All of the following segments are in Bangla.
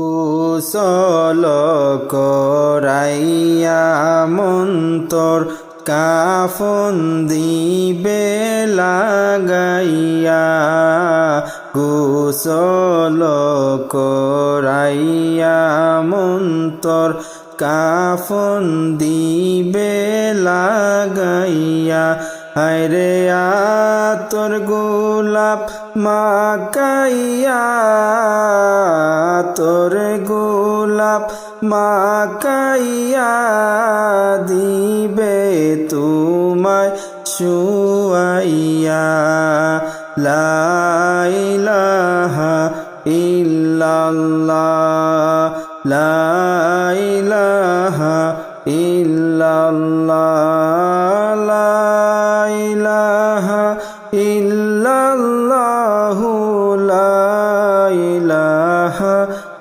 কুশল করাইয়া মন্তর কাফন দিবে লাগাইয়া, কুশল করাইয়া মন্তর কাফন দিবে লাগাইয়া। হায়রে তোর গোলাপ মাকাইয়া তোর গোলাপ মাকাইয়া দিবে তোমায় শুয়াইয়া। লাইলাহা ইল্লাল্লাহ লাইলাহা ইল্লাল্লাহ লাইলাহা ইল্লাল্লাহু লাইলাহা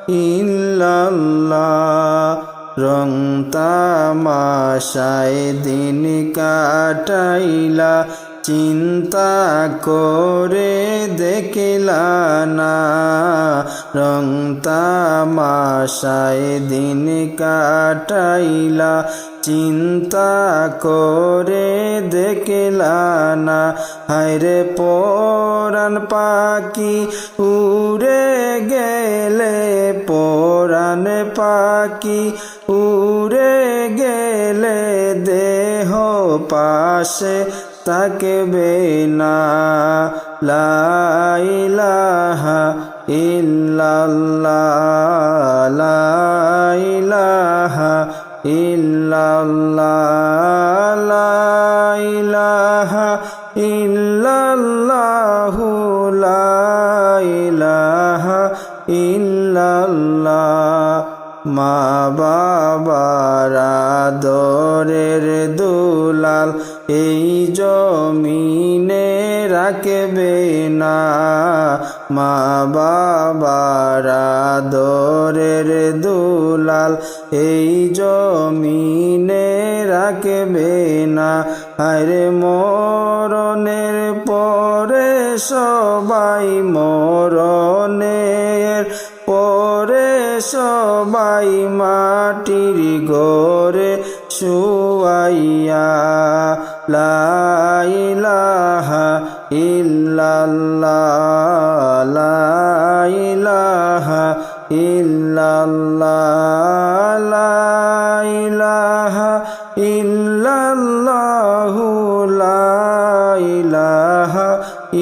ইল্লাল্লাহ। রং তামাশায় দিন কাটাইলা, চিন্তা করে দেখলা না। রং তামাশায় দিন কাটাইলা, চিন্তা করে দেখলা না। হায়রে পরাণ পাখি উড়ে গেলে পরাণ পাখি উড়ে গেলে দেহ পাশে থাকবে না। লাইলাহা ইল্লাল্লাহ লাইলাহা ইল্লাল্লাহ লাইলাহা ইল্লাল্লাহু ইল্লাল্লাহ, মা বাবার আদরের দুলাল, এই জমিনে রাখবে না। মা বাবার আদরের দুলাল, এই জমিনে রাখবে না। আরে মরণের পরে সবাই মরণের পরে সবাই মাটির গরে শুয়াইয়া লাইলাহা ইল্লাল্লাহ লাইলাহা ইল্লাল্লাহ লাইলাহা ইল্লাল্লাহু লাইলাহা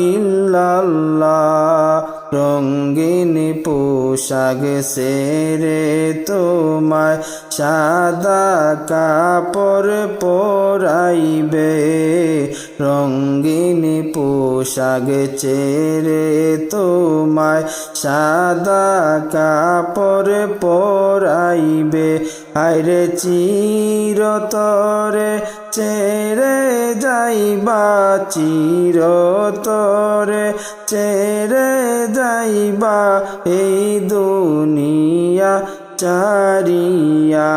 ইল্লাল্লাহ রঙ্গিন পোশাক সেরে তোমায় সাদা কাপড় পরাইবে রঙ্গিন পোশাক চেরে তোমায় সাদা কাপড় পরাইবে আইরে চিরতরে চেরে যাইবা চিরতরে চেরে যাইবা এই দুনিয়া চারিয়া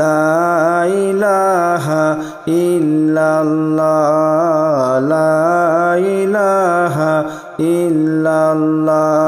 লাইলাহা ইল্লাল্লাহ লাইলাহা ইল্লাল্লাহ।